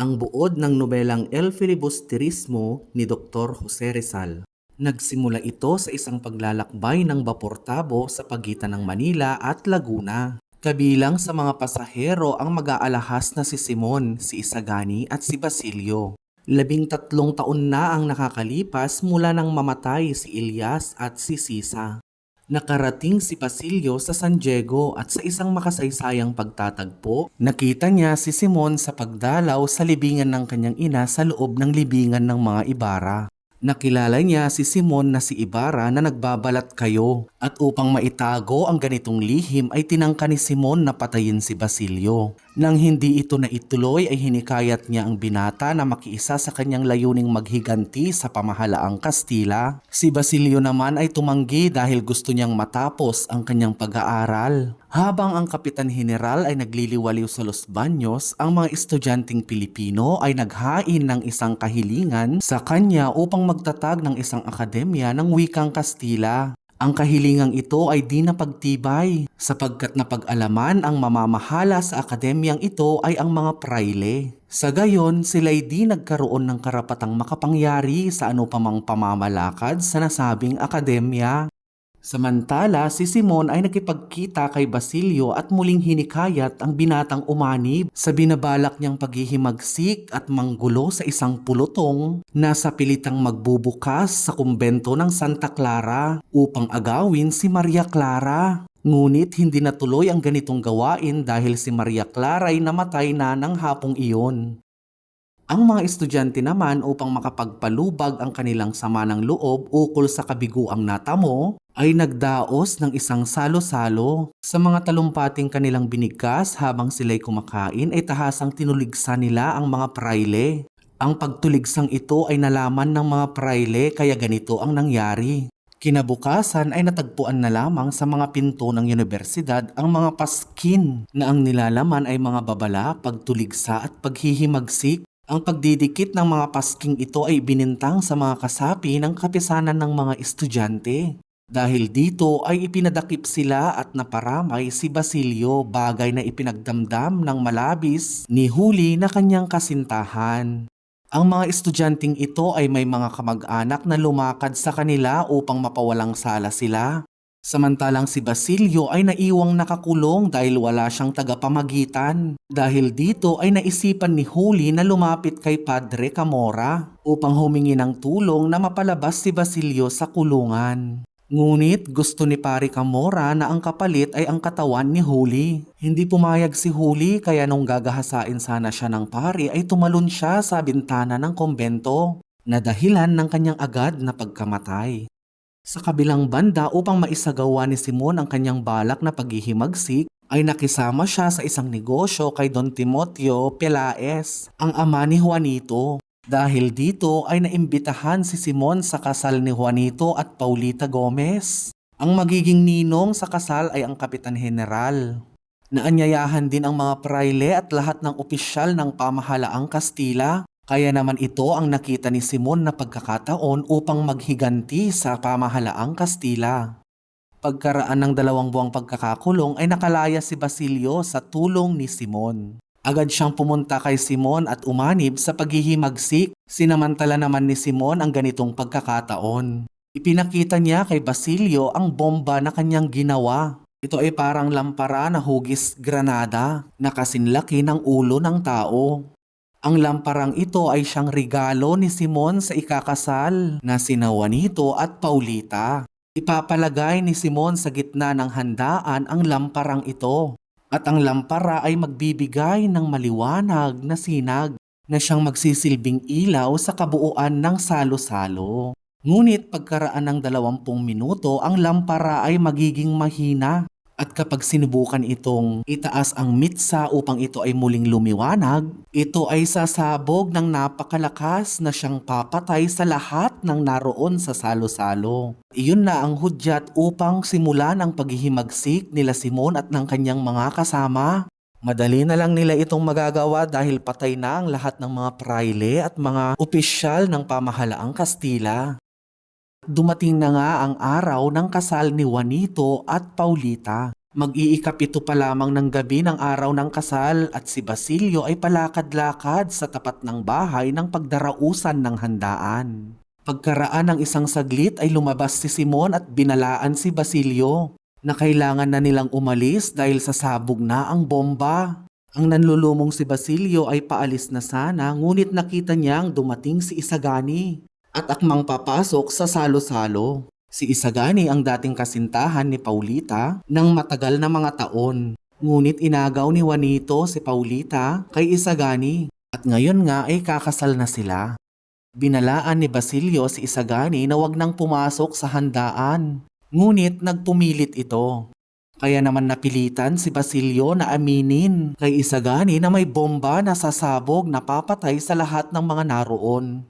ang buod ng nobelang El Filibusterismo ni Dr. Jose Rizal. Nagsimula ito sa isang paglalakbay ng Baportabo sa pagitan ng Manila at Laguna. Kabilang sa mga pasahero ang mag-aalahas na si Simon, si Isagani at si Basilio. Labing tatlong taon na ang nakakalipas mula nang mamatay si Elias at si Sisa. Nakarating si Basilio sa San Diego at sa isang makasaysayang pagtatagpo, nakita niya si Simon sa pagdalaw sa libingan ng kanyang ina sa loob ng libingan ng mga Ibarra. Nakilala niya si Simon na si Ibarra na nagbabalat kayo at upang maitago ang ganitong lihim ay tinangka ni Simon na patayin si Basilio. Nang hindi ito na ituloy ay hinikayat niya ang binata na makiisa sa kanyang layuning maghiganti sa pamahalaang Kastila. Si Basilio naman ay tumanggi dahil gusto niyang matapos ang kanyang pag-aaral. Habang ang Kapitan General ay nagliliwaliw sa Los Baños, ang mga estudyanteng Pilipino ay naghain ng isang kahilingan sa kanya upang magtatag ng isang akademya ng wikang Kastila. Ang kahilingang ito ay di napagtibay sapagkat napag-alaman ang mamamahala sa akademyang ito ay ang mga praile. Sa gayon, sila'y di nagkaroon ng karapatang makapangyari sa anupamang pamamalakad sa nasabing akademya. Samantala, si Simon ay nakipagkita kay Basilio at muling hinikayat ang binatang umanib sa binabalak niyang paghihimagsik at manggulo sa isang pulutong na sa pilitang magbubukas sa kumbento ng Santa Clara upang agawin si Maria Clara. Ngunit hindi natuloy ang ganitong gawain dahil si Maria Clara ay namatay na ng hapong iyon. Ang mga estudyante naman upang makapagpalubag ang kanilang sama ng loob ukol sa kabiguang natamo ay nagdaos ng isang salo-salo. Sa mga talumpating kanilang binigkas habang sila'y kumakain ay tahasang tinuligsan nila ang mga praile. Ang pagtuligsang ito ay nalaman ng mga praile kaya ganito ang nangyari. Kinabukasan ay natagpuan na lamang sa mga pinto ng universidad ang mga paskin na ang nilalaman ay mga babala, pagtuligsa at paghihimagsik. Ang pagdidikit ng mga pasking ito ay binintang sa mga kasapi ng kapisanan ng mga estudyante. Dahil dito ay ipinadakip sila at naparamay si Basilio bagay na ipinagdamdam ng malabis ni Huli na kanyang kasintahan. Ang mga estudyanteng ito ay may mga kamag-anak na lumakad sa kanila upang mapawalang sala sila. Samantalang si Basilio ay naiwang nakakulong dahil wala siyang tagapamagitan. Dahil dito ay naisipan ni Huli na lumapit kay Padre Camora upang humingi ng tulong na mapalabas si Basilio sa kulungan. Ngunit gusto ni Pari Camora na ang kapalit ay ang katawan ni Huli. Hindi pumayag si Huli kaya nung gagahasain sana siya ng pari ay tumalon siya sa bintana ng kombento na dahilan ng kanyang agad na pagkamatay. Sa kabilang banda upang maisagawa ni Simon ang kanyang balak na paghihimagsik ay nakisama siya sa isang negosyo kay Don Timoteo Pelaez, ang ama ni Juanito. Dahil dito ay naimbitahan si Simon sa kasal ni Juanito at Paulita Gomez. Ang magiging ninong sa kasal ay ang Kapitan General. Naanyayahan din ang mga praile at lahat ng opisyal ng pamahalaang Kastila. Kaya naman ito ang nakita ni Simon na pagkakataon upang maghiganti sa pamahalaang Kastila. Pagkaraan ng dalawang buwang pagkakakulong ay nakalaya si Basilio sa tulong ni Simon. Agad siyang pumunta kay Simon at umanib sa paghihimagsik. Sinamantala naman ni Simon ang ganitong pagkakataon. Ipinakita niya kay Basilio ang bomba na kanyang ginawa. Ito ay parang lampara na hugis granada na kasinlaki ng ulo ng tao. Ang lamparang ito ay siyang regalo ni Simon sa ikakasal na sina Juanito at Paulita. Ipapalagay ni Simon sa gitna ng handaan ang lamparang ito at ang lampara ay magbibigay ng maliwanag na sinag na siyang magsisilbing ilaw sa kabuuan ng salo-salo. Ngunit pagkaraan ng 20 minuto, ang lampara ay magiging mahina at kapag sinubukan itong itaas ang mitsa upang ito ay muling lumiwanag, ito ay sasabog ng napakalakas na siyang papatay sa lahat ng naroon sa salo-salo. Iyon na ang hudyat upang simulan ang paghihimagsik nila Simon at ng kanyang mga kasama. Madali na lang nila itong magagawa dahil patay na ang lahat ng mga praile at mga opisyal ng pamahalaang Kastila. Dumating na nga ang araw ng kasal ni Juanito at Paulita. Mag-iikapito pa lamang ng gabi ng araw ng kasal at si Basilio ay palakad-lakad sa tapat ng bahay ng pagdarausan ng handaan. Pagkaraan ng isang saglit ay lumabas si Simon at binalaan si Basilio na kailangan na nilang umalis dahil sa sabog na ang bomba. Ang nanlulumong si Basilio ay paalis na sana ngunit nakita niyang dumating si Isagani at akmang papasok sa salo-salo. Si Isagani ang dating kasintahan ni Paulita ng matagal na mga taon. Ngunit inagaw ni Juanito si Paulita kay Isagani at ngayon nga ay kakasal na sila. Binalaan ni Basilio si Isagani na wag nang pumasok sa handaan. Ngunit nagpumilit ito. Kaya naman napilitan si Basilio na aminin kay Isagani na may bomba na sasabog na papatay sa lahat ng mga naroon.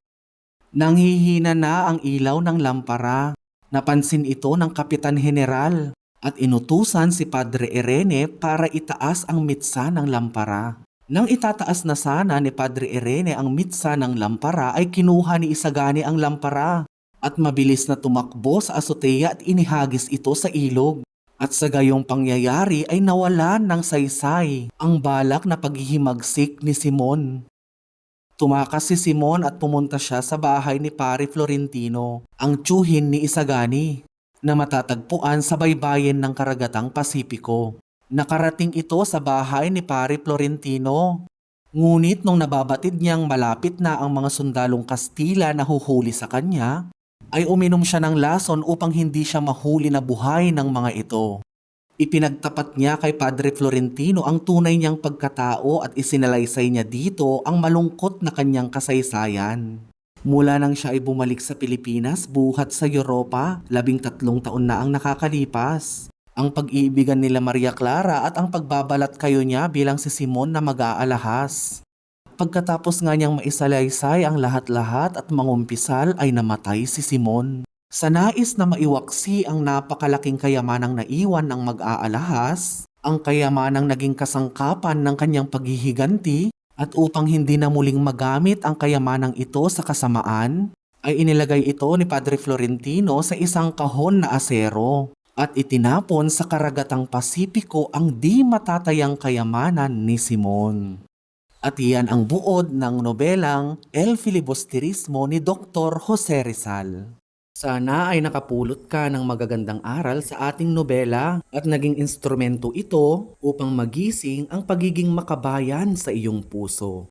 Nanghihina na ang ilaw ng lampara. Napansin ito ng Kapitan General at inutusan si Padre Irene para itaas ang mitsa ng lampara. Nang itataas na sana ni Padre Irene ang mitsa ng lampara ay kinuha ni Isagani ang lampara at mabilis na tumakbo sa azotea at inihagis ito sa ilog. At sa gayong pangyayari ay nawalan ng saysay ang balak na paghihimagsik ni Simon. Tumakas si Simon at pumunta siya sa bahay ni Pare Florentino, ang tsuhin ni Isagani, na matatagpuan sa baybayin ng karagatang Pasipiko. Nakarating ito sa bahay ni Pare Florentino. Ngunit nung nababatid niyang malapit na ang mga sundalong Kastila na huhuli sa kanya, ay uminom siya ng lason upang hindi siya mahuli na buhay ng mga ito. Ipinagtapat niya kay Padre Florentino ang tunay niyang pagkatao at isinalaysay niya dito ang malungkot na kanyang kasaysayan. Mula nang siya ay bumalik sa Pilipinas buhat sa Europa, labing tatlong taon na ang nakakalipas. Ang pag-iibigan nila Maria Clara at ang pagbabalat kayo niya bilang si Simon na mag-aalahas. Pagkatapos nga niyang maisalaysay ang lahat-lahat at mangumpisal ay namatay si Simon. Sa nais na maiwaksi ang napakalaking kayamanang naiwan ng mag-aalahas, ang kayamanang naging kasangkapan ng kanyang paghihiganti at upang hindi na muling magamit ang kayamanang ito sa kasamaan, ay inilagay ito ni Padre Florentino sa isang kahon na asero at itinapon sa karagatang Pasipiko ang di matatayang kayamanan ni Simon. At iyan ang buod ng nobelang El Filibusterismo ni Dr. Jose Rizal. Sana ay nakapulot ka ng magagandang aral sa ating nobela at naging instrumento ito upang magising ang pagiging makabayan sa iyong puso.